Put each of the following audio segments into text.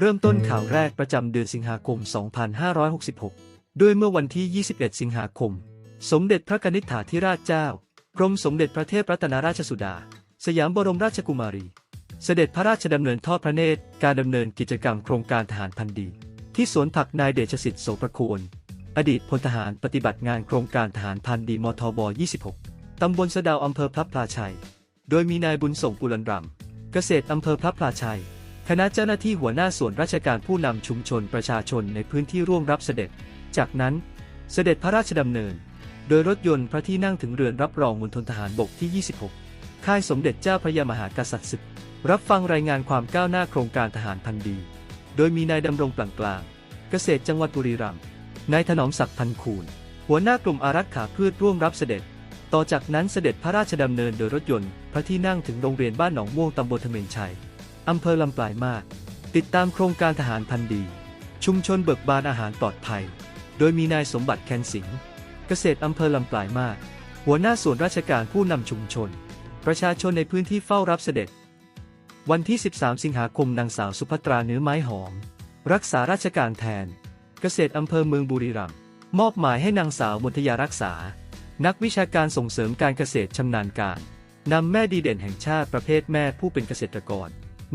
เริ่มต้นข่าวแรกประจำเดือนสิงหาคม 2566 ด้วยเมื่อวันที่ 21 สิงหาคม สมเด็จพระกนิษฐาธิราชเจ้ากรมสมเด็จพระเทพรัตนราชสุดา สยามบรมราชกุมารี เสด็จพระราชดำเนินทอดพระเนตร การดำเนินกิจกรรมโครงการทหารพันธ์ดี ที่สวนผักนายเดชสิทธิ์โสประโคนอดีตพลทหารปฏิบัติงานโครงการทหารพันธ์ดีมทบ 26 ตำบลสะดาวอำเภอพระพลาชัย โดยมีนายบุญส่งปุรันรำเกษตรอำเภอพระพลาชัย คณะเจ้าหน้าที่หัวหน้าส่วนราชการผู้นำชุมชนประชาชนในพื้นที่ร่วมรับเสด็จ จากนั้นเสด็จพระราชดำเนิน โดยรถยนต์พระที่นั่งถึงเรือนรับรองมณฑลทหารบกที่ 26 ค่ายสมเด็จเจ้าพระยามหากษัตริย์ศึก รับฟังรายงานความก้าวหน้าโครงการทหารพันดี โดยมีนายดำรงปลังกลางเกษตรจังหวัดบุรีรัมย์ นายถนอมศักดิ์พันคูณ หัวหน้ากลุ่มอารักขาพืชร่วมรับเสด็จ ต่อจากนั้นเสด็จพระราชดำเนินโดยรถยนต์ พระที่นั่งถึงโรงเรียนบ้านหนองม่วงตำบลทเมนชัย อำเภอลำปลายมาศติดตามโครงการทหารพันธ์ดี ชุมชนเบิกบานอาหารปลอดภัย โดยมีนายสมบัติแคนสิงเกษตรอำเภอลำปลายมาศหัวหน้าส่วนราชการผู้นำชุมชน ประชาชนในพื้นที่เฝ้ารับเสด็จ วันที่ 13 สิงหาคมนางสาวสุภัตราเนื้อไม้หอม รักษาราชการแทน เกษตรอำเภอเมืองบุรีรัมย์มอบหมายให้นางสาวมนทยารักษา นักวิชาการส่งเสริมการเกษตรชำนาญการนำแม่ดีเด่นแห่งชาติประเภทแม่ผู้เป็นเกษตรกร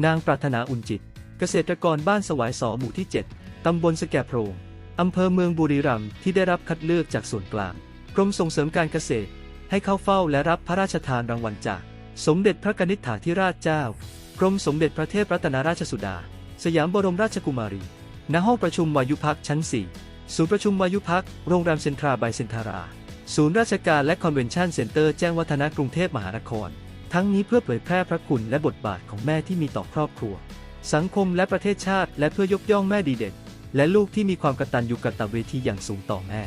นางปรารถนาอุ่นจิต เกษตรกรบ้านสวายสอหมู่ที่ 7 ตำบลสแกโพรงอำเภอเมืองบุรีรัมย์ที่ได้รับคัดเลือกจากส่วนกลาง กรมส่งเสริมการเกษตร ให้เข้าเฝ้าและรับพระราชทานรางวัลจาก สมเด็จพระกนิษฐาธิราชเจ้า กรมสมเด็จพระเทพรัตนราชสุดา สยามบรมราชกุมารี ณ ห้องประชุมวายุพักชั้น 4 ศูนย์ประชุมวายุพักโรงแรมเซ็นทราบายเซ็นทารา ศูนย์ราชการและคอนเวนชั่นเซ็นเตอร์แจ้งวัฒนะกรุงเทพมหานคร ทั้งนี้เพื่อเผยแพร่พระคุณและบทบาทของแม่ที่มีต่อครอบครัว สังคมและประเทศชาติ และเพื่อยกย่องแม่ดีเด่นและลูกที่มีความกตัญญูกตเวทีอย่างสูงต่อแม่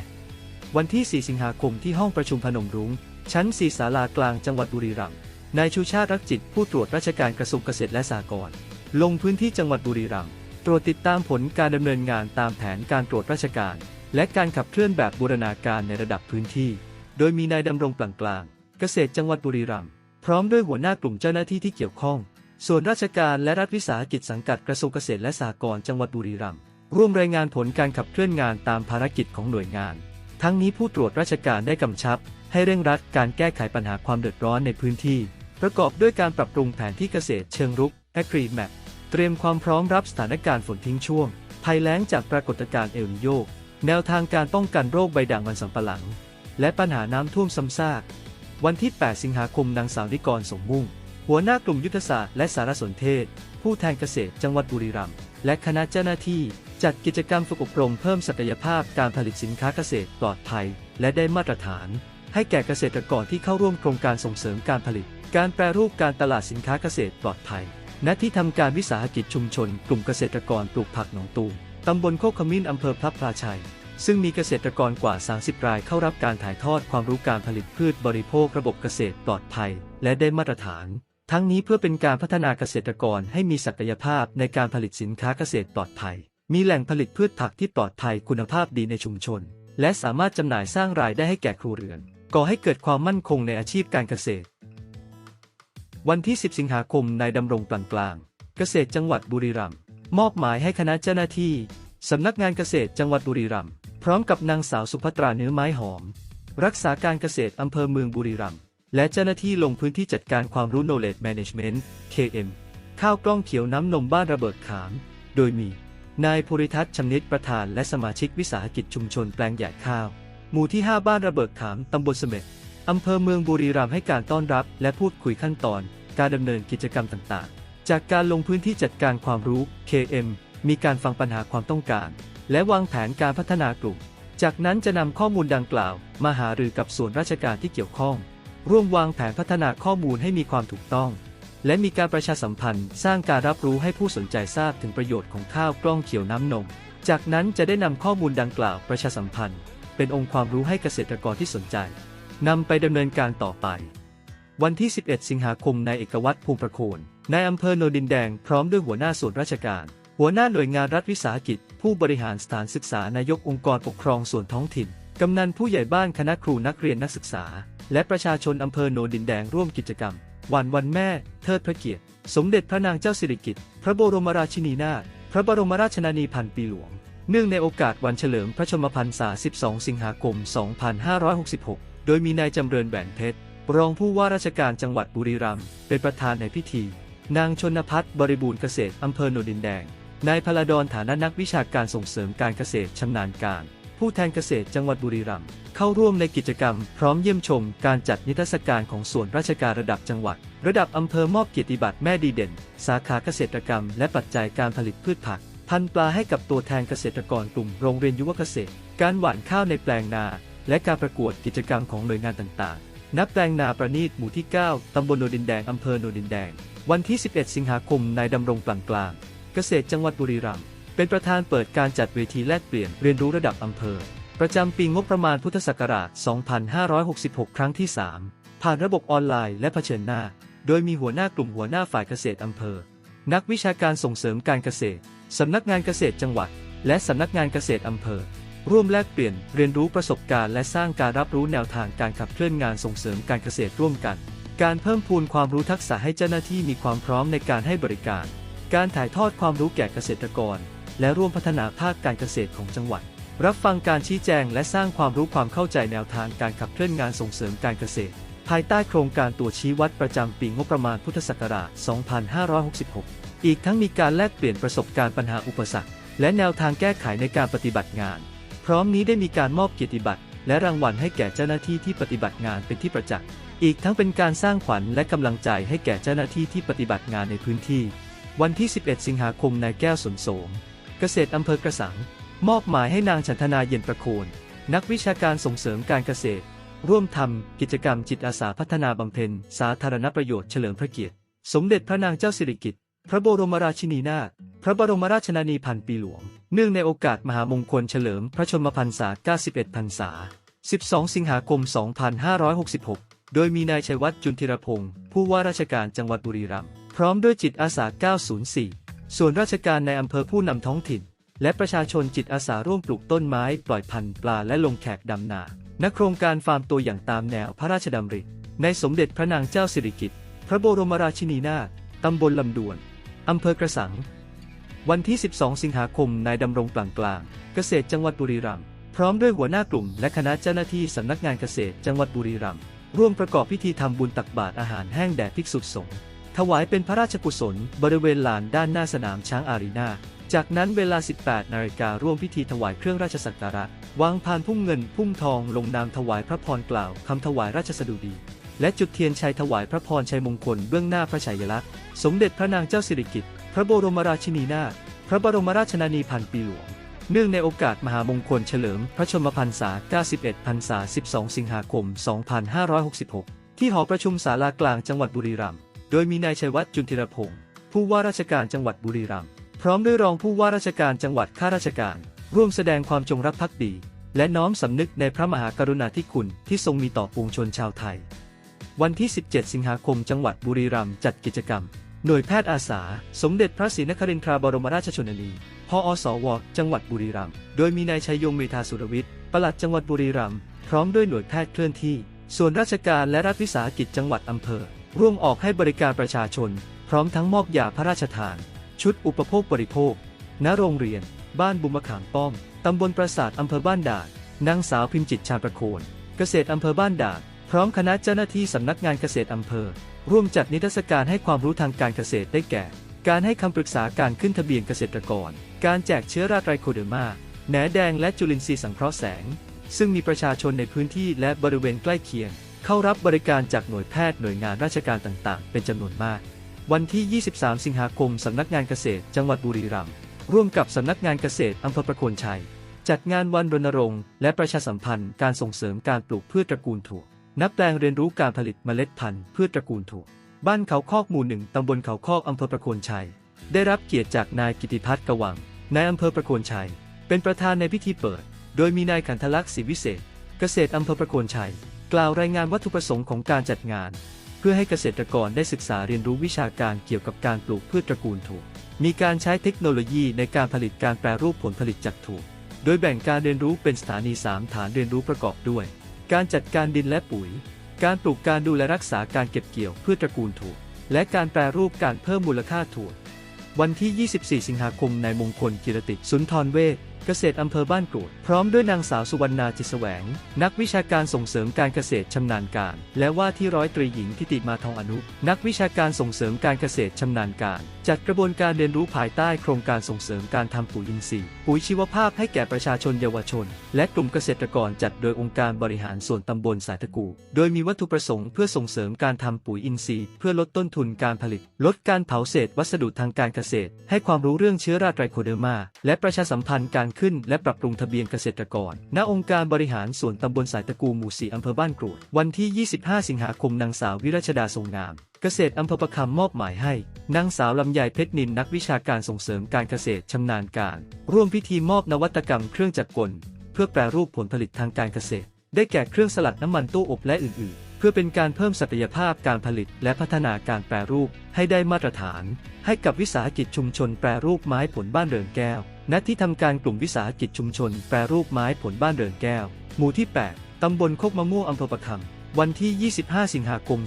วันที่ 4 สิงหาคมที่ห้องประชุมพนมรุง้ง ชั้น 4 ศาลากลางจังหวัดบุรีรัมย์ นายชูชาติรักจิตผู้ตรวจราชการกระทรวงเกษตรและสหกรณ์ ลงพื้นที่จังหวัดบุรีรัมย์ ตรวจติดตามผลการดำเนินงานตามแผนการตรวจราชการ และการขับเคลื่อนแบบบูรณาการในระดับพื้นที่ โดยมีนายดำรงปลั่งกลาง เกษตรจังหวัดบุรีรัมย์ พร้อมด้วยหัวหน้ากลุ่มเจ้าหน้าที่ที่เกี่ยวข้อง ส่วนราชการและรัฐวิสาหกิจสังกัดกระทรวงเกษตรและสหกรณ์จังหวัดบุรีรัมย์ร่วมรายงานผลการขับเคลื่อนงานตามภารกิจของหน่วยงาน ทั้งนี้ผู้ตรวจราชการได้กำชับ ให้เร่งรัดการแก้ไขปัญหาความเดือดร้อนในพื้นที่ ประกอบด้วยการปรับปรุงแผนที่เกษตรเชิงรุก Agri Map เตรียมความพร้อมรับสถานการณ์ฝนทิ้งช่วง ภัยแล้งจากปรากฏการณ์เอลนิโยแนวทางการป้องกันโรคใบด่างมันสำปะหลัง และปัญหาน้ำท่วมซ้ำซาก วันที่ 8 สิงหาคมนางสาวนิกรสมมุ่ง หัวหน้ากลุ่มยุทธศาสตร์และสารสนเทศ ผู้แทนเกษตรจังหวัดบุรีรัมย์และคณะเจ้าหน้าที่จัดกิจกรรมฝึกอบรมเพิ่มศักยภาพการผลิตสินค้าเกษตรปลอดภัย และได้มาตรฐาน ให้แก่เกษตรกรที่เข้าร่วมโครงการส่งเสริมการผลิต การแปรรูปการตลาดสินค้าเกษตรปลอดภัย ณ ที่ทำการวิสาหกิจชุมชน กลุ่มเกษตรกรปลูกผักหนองตูมตำบลโคกขมิ้นอำเภอพระพลาชัย ซึ่งมีเกษตรกรกว่า 30 รายเข้ารับการถ่ายทอดความรู้การผลิตพืชบริโภคระบบเกษตรปลอดภัย และได้มาตรฐาน ทั้งนี้เพื่อเป็นการพัฒนาเกษตรกรให้มีศักยภาพในการผลิตสินค้าเกษตรปลอดภัย มีแหล่งผลิตพืชผักที่ปลอดภัยคุณภาพดีในชุมชน และสามารถจำหน่ายสร้างรายได้ให้แก่ครัวเรือน ก่อให้เกิดความมั่นคงในอาชีพการเกษตร วันที่ 10 สิงหาคมนายดำรงปลังกลาง เกษตรจังหวัดบุรีรัมย์มอบหมายให้คณะเจ้าหน้าที่สำนักงานเกษตรจังหวัดบุรีรัมย์ พร้อมกับนางสาวสุภัตราเนื้อไม้หอม รักษาการเกษตรอำเภอเมืองบุรีรัมย์และเจ้าหน้าที่ลงพื้นที่จัดการความรู้ knowledge management KM ข้าวกล้องเขียวน้ำนมบ้านระเบิดขาม โดยมี นายภูริทัศน์ชำนิดประธานและสมาชิกวิสาหกิจชุมชนแปลงใหญ่ข้าว หมู่ที่ 5 บ้านระเบิดขามตำบลเสม็ดอำเภอเมืองบุรีรัมย์ให้การต้อนรับ และพูดคุยขั้นตอน การดำเนินกิจกรรมต่างๆ จากการลงพื้นที่จัดการความรู้ KM มีการฟังปัญหาความต้องการ และวางแผนการพัฒนากลุ่ม จากนั้นจะนำข้อมูลดังกล่าว มาหารือกับส่วนราชการที่เกี่ยวข้อง ร่วมวางแผนพัฒนาข้อมูลให้มีความถูกต้อง และมีการประชาสัมพันธ์ สร้างการรับรู้ให้ผู้สนใจทราบถึงประโยชน์ของข้าวกล้องเขียวน้ำนม จากนั้นจะได้นำข้อมูลดังกล่าวประชาสัมพันธ์ เป็นองค์ความรู้ให้เกษตรกรที่สนใจนำไปดำเนินการต่อไป วันที่ 11 สิงหาคมนายเอกวัตรภูมิประโคนนายอำเภอโนนดินแดงพร้อมด้วยหัวหน้าส่วนราชการ หัวหน้าหน่วยงานรัฐวิสาหกิจ ผู้บริหารสถานศึกษานายกองค์กรปกครองส่วนท้องถิ่น กำนันผู้ใหญ่บ้านคณะครูนักเรียนนักศึกษา และประชาชนอำเภอโนดินแดงร่วมกิจกรรม วันวันแม่ เทิดพระเกียรติ สมเด็จพระนางเจ้าสิริกิติ์พระบรมราชินีนาถพระบรมราชชนนีพันปีหลวง เนื่องในโอกาสวันเฉลิมพระชนมพรรษา 12 สิงหาคม 2566 โดยมีนายจำเริญแหวนเพชรรองผู้ว่าราชการจังหวัดบุรีรัมย์เป็นประธานในพิธี นางชนพัฒน์บริบูรณ์เกษตรอำเภอโนดินแดง นายพลาดอนฐานะนักวิชาการส่งเสริมการเกษตรชำนาญการ ผู้แทนเกษตรจังหวัดบุรีรัมย์เข้าร่วมในกิจกรรม พร้อมเยี่ยมชมการจัดนิทรรศการของส่วนราชการระดับจังหวัด ระดับอำเภอมอบเกียรติบัตรแม่ดีเด่น สาขาเกษตรกรรม และปัจจัยการผลิตพืชผัก พันธุ์ปลาให้กับตัวแทนเกษตรกรกลุ่มโรงเรียนยุวเกษตร การหว่านข้าวในแปลงนา และการประกวดกิจกรรมของหน่วยงานต่างๆ นับแปลงนาประณีตหมู่ที่ 9 ตำบลโนดินแดงอำเภอโนดินแดง วันที่ 11 สิงหาคมนายดำรงกลางกลาง เกษตรจังหวัดบุรีรัมย์เป็นประธานเปิดการจัดเวทีแลกเปลี่ยนเรียนรู้ระดับอำเภอ ประจำปีงบประมาณพุทธศักราช 2566 ครั้งที่ 3 ผ่านระบบออนไลน์และเผชิญหน้า โดยมีหัวหน้ากลุ่มหัวหน้าฝ่ายเกษตรอำเภอ นักวิชาการส่งเสริมการเกษตร สำนักงานเกษตรจังหวัด และสำนักงานเกษตรอำเภอ ร่วมแลกเปลี่ยนเรียนรู้ประสบการณ์และสร้างการรับรู้แนวทางการขับเคลื่อนงานส่งเสริมการเกษตรร่วมกัน การเพิ่มพูนความรู้ทักษะให้เจ้าหน้าที่มีความพร้อมในการให้บริการ การถ่ายทอดความรู้แก่เกษตรกร และร่วมพัฒนาภาคการเกษตรของจังหวัด รับฟังการชี้แจงและสร้างความรู้ความเข้าใจแนวทางการขับเคลื่อนงานส่งเสริมการเกษตร ภายใต้โครงการตรวชี้วัดประจำปีงบประมาณพุทธศักราช 2566 อีกทั้งมีการแลกเปลี่ยนประสบการณ์ปัญหาอุปสรรค และแนวทางแก้ไขในการปฏิบัติงาน พร้อมนี้ได้มีการมอบเกียรติบัตรและรางวัลให้แก่เจ้าหน้าที่ที่ปฏิบัติงานเป็นที่ประจักษ์ อีกทั้งเป็นการสร้างขวัญและกำลังใจให้แก่เจ้าหน้าที่ที่ปฏิบัติงานในพื้นที่ วันที่ 11 สิงหาคมนายแก้วสนโสม เกษตรอำเภอกระสัง มอบหมายให้นางฉันทนาเย็นประโคน นักวิชาการส่งเสริมการเกษตร ร่วมทำกิจกรรมจิตอาสาพัฒนาบำเพ็ญ สาธารณประโยชน์เฉลิมพระเกียรติ สมเด็จพระนางเจ้าสิริกิติ์พระบรมราชินีนาถพระบรมราชชนนีพันปีหลวง เนื่องในโอกาสมหามงคลเฉลิมพระชนมพรรษา 91 พรรษา 12 สิงหาคม 2566 โดยมีนายชัยวัฒน์จุนทิรพงศ์ผู้ว่าราชการจังหวัดบุรีรัมย์ พร้อมด้วยจิตอาสา 904 ส่วนราชการในอำเภอผู้นำท้องถิ่น และประชาชนจิตอาสาร่วมปลูกต้นไม้ ปล่อยพันธุ์ปลาและลงแขกดำนาณโครงการฟาร์มตัวอย่างตามแนวพระราชดำริ ในสมเด็จพระนางเจ้าสิริกิติ์พระบรมราชินีนาถตำบลลำดวนอำเภอกระสัง วันที่ 12 สิงหาคม นายดำรงกลางกลาง เกษตรจังหวัดบุรีรัมย์ พร้อมด้วยหัวหน้ากลุ่ม และคณะเจ้าหน้าที่สำนักงานเกษตรจังหวัดบุรีรัมย์ ร่วมประกอบพิธีทำบุญตักบาตรอาหารแห้งแด่ภิกษุสงฆ์ ถวายเป็นพระราชกุศล บริเวณลานด้านหน้าสนามช้างอารีนา จากนั้นเวลา 18 นาฬิการ่วมพิธีถวายเครื่องราชสักการะ วางพานพุ่มเงินพุ่มทองลงนามถวายพระพรกล่าวคำถวายราชสดุดี และจุดเทียนชัยถวายพระพรชัยมงคลเบื้องหน้าพระชัยลักษณ์ สมเด็จพระนางเจ้าสิริกิติ์ พระบรมราชินีนาถ พระบรมราชชนนีพันปีหลวง เนื่องในโอกาสมหามงคลเฉลิมพระชนมพรรษา 91 พรรษา 12 สิงหาคม 2566 ที่หอประชุมศาลากลางจังหวัดบุรีรัมย์ โดยมีนายชัยวัฒน์จุนทิรพงศ์ผู้ว่าราชการจังหวัดบุรีรัมย์พร้อมด้วยรองผู้ว่าราชการจังหวัดข้าราชการ ร่วมแสดงความจงรักภักดี และน้อมสำนึกในพระมหากรุณาธิคุณที่ทรงมีต่อปวงชนชาวไทย วันที่ 17 สิงหาคมจังหวัดบุรีรัมย์จัดกิจกรรม หน่วยแพทย์อาสา สมเด็จพระศรีนครินทราบรมราชชนนีพออสว จังหวัดบุรีรัมย์โดยมีนายชัยยงเมธาสุรวิทย์ปลัดจังหวัดบุรีรัมย์พร้อมด้วยหน่วยแพทย์เคลื่อนที่ ส่วนราชการและรัฐวิสาหกิจจังหวัดอำเภอ ร่วมออกให้บริการประชาชน พร้อมทั้งมอบยาพระราชทาน ชุดอุปโภคบริโภค ณ โรงเรียน บ้านบุมะขามป้อม ตำบลปราสาทอำเภอบ้านด่าน นางสาวพิมจิตชาประโคนเกษตรอำเภอบ้านด่าน พร้อมคณะเจ้าหน้าที่สำนักงานเกษตรอำเภอ ร่วมจัดนิทรรศการให้ความรู้ทางการเกษตรได้แก่ การให้คำปรึกษาการขึ้นทะเบียนเกษตรกร การแจกเชื้อราไตรโคเดอร์มาแหนแดงและจุลินทรีย์สังเคราะห์แสง ซึ่งมีประชาชนในพื้นที่และบริเวณใกล้เคียง เข้ารับบริการจากหน่วยแพทย์หน่วยงานราชการต่างๆ เป็นจำนวนมาก วันที่ 23 สิงหาคมสำนักงานเกษตร จังหวัดบุรีรัมย์ร่วมกับสำนักงานเกษตรอำเภอประโคนชัย จัดงานวันรณรงค์และประชาสัมพันธ์การส่งเสริมการปลูกพืชตระกูลถั่ว นับแปลงเรียนรู้การผลิตเมล็ดพันธุ์พืชตระกูลถั่ว บ้านเขาคอกหมู่หนึ่งตำบลเขาคอกอำเภอประโคนชัย ได้รับเกียรติจากนายกิติพัฒน์กวังนายอำเภอประโคนชัย เป็นประธานในพิธีเปิด โดยมีนายขันทลักษณ์ศรีวิเศษ เกษตรอำเภอประโคนชัย กล่าวรายงานวัตถุประสงค์ของการจัดงาน เพื่อให้เกษตรกรได้ศึกษาเรียนรู้วิชาการเกี่ยวกับการปลูกพืชตระกูลถั่วมีการใช้เทคโนโลยีในการผลิตการแปรรูปผลผลิตจากถั่วโดยแบ่งการเรียนรู้เป็นสถานี 3 ฐานเรียนรู้ประกอบด้วย การจัดการดินและปุ๋ย การปลูกการดูแลรักษาการเก็บเกี่ยวพืชตระกูลถั่วและการแปรรูปการเพิ่มมูลค่าถั่ววันที่ 24 สิงหาคมนายมงคลกิรติ สุนทรเวช เกษตรอำเภอบ้านกรวดพร้อมด้วยนางสาวสุวรรณาจิตแสวง นักวิชาการส่งเสริมการเกษตรชำนาญการ และว่าที่ร้อยตรีหญิงทิติมาทองอนุ นักวิชาการส่งเสริมการเกษตรชำนาญการ จัดกระบวนการเรียนรู้ภายใต้โครงการส่งเสริมการทำปุ๋ยอินทรีย์ ปุ๋ยชีวภาพให้แก่ประชาชนเยาวชน และกลุ่มเกษตรกรจัดโดยองค์การบริหารส่วนตำบลสายตะกู โดยมีวัตถุประสงค์เพื่อส่งเสริมการทำปุ๋ยอินทรีย์ เพื่อลดต้นทุนการผลิต ลดการเผาเศษวัสดุทางการเกษตร ให้ความรู้เรื่องเชื้อราไตรโคเดอร์มา และประชาสัมพันธ์การขึ้นและปรับปรุงทะเบียนเกษตรกร ณ องค์การบริหารส่วนตำบลสายตะกูหมู่สีอำเภอบ้านกรวด วันที่ 25 สิงหาคมนางสาววิรัชดาทรงงาม เกษตรอำเภอประคำมอบหมายให้ นางสาวลำไยเพชรนินนักวิชาการส่งเสริมการเกษตรชำนาญการ ร่วมพิธีมอบนวัตกรรมเครื่องจักรกล เพื่อแปรรูปผลผลิตทางการเกษตร ได้แก่เครื่องสลัดน้ำมันตู้อบและอื่น ๆ เพื่อเป็นการเพิ่มศักยภาพการผลิต และพัฒนาการแปรรูปให้ได้มาตรฐาน ให้กับวิสาหกิจชุมชนแปรรูปไม้ผลบ้านเริงแก้ว ณที่ทำการกลุ่มวิสาหกิจชุมชน แปรรูปไม้ผลบ้านเริงแก้ว หมู่ที่ 8 ตำบลโคกมะม่วงอำเภอประคำวันที่ 25 สิงหาคม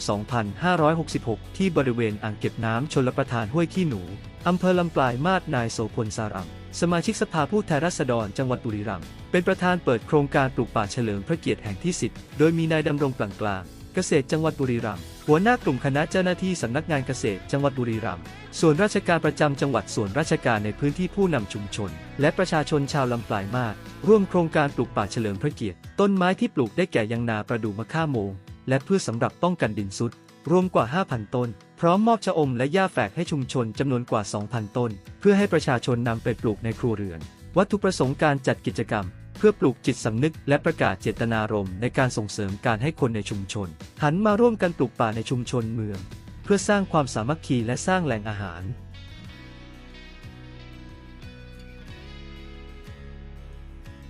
2566 ที่บริเวณอ่างเก็บน้ำชลประทานห้วยขี้หนู อำเภอลำปลายมาศนายโสพลสารัมสมาชิกสภาผู้แทนราษฎรจังหวัดบุรีรัมย์เป็นประธานเปิดโครงการปลูกป่าเฉลิมพระเกียรติแห่งที่ 10 โดยมีนายดำรงกลางกลาง เกษตรจังหวัดบุรีรัมย์หัวหน้ากลุ่มคณะเจ้าหน้าที่สำนักงานเกษตรจังหวัดบุรีรัมย์ส่วนราชการประจำจังหวัดส่วนราชการในพื้นที่ผู้นำชุมชน และประชาชนชาวลำปลายมาศร่วมโครงการปลูกป่าเฉลิมพระเกียรติ ต้นไม้ที่ปลูกได้แก่ยางนาประดู่มะข่าโมง และพืชสำหรับป้องกันดินซุด รวมกว่า 5,000 ต้น พร้อมมอบชะอมและหญ้าแฝกให้ชุมชนจำนวนกว่า 2,000 ต้น เพื่อให้ประชาชนนำไปปลูกในครัวเรือน วัตถุประสงค์การจัดกิจกรรม พื่อปลูกจิตสำนึกและประกาศเจตนารมณ์ในการส่งเสริมการให้คนในชุมชน หันมาร่วมกันปลูกป่าในชุมชนเมือง เพื่อสร้างความสามัคคีและสร้างแหล่งอาหาร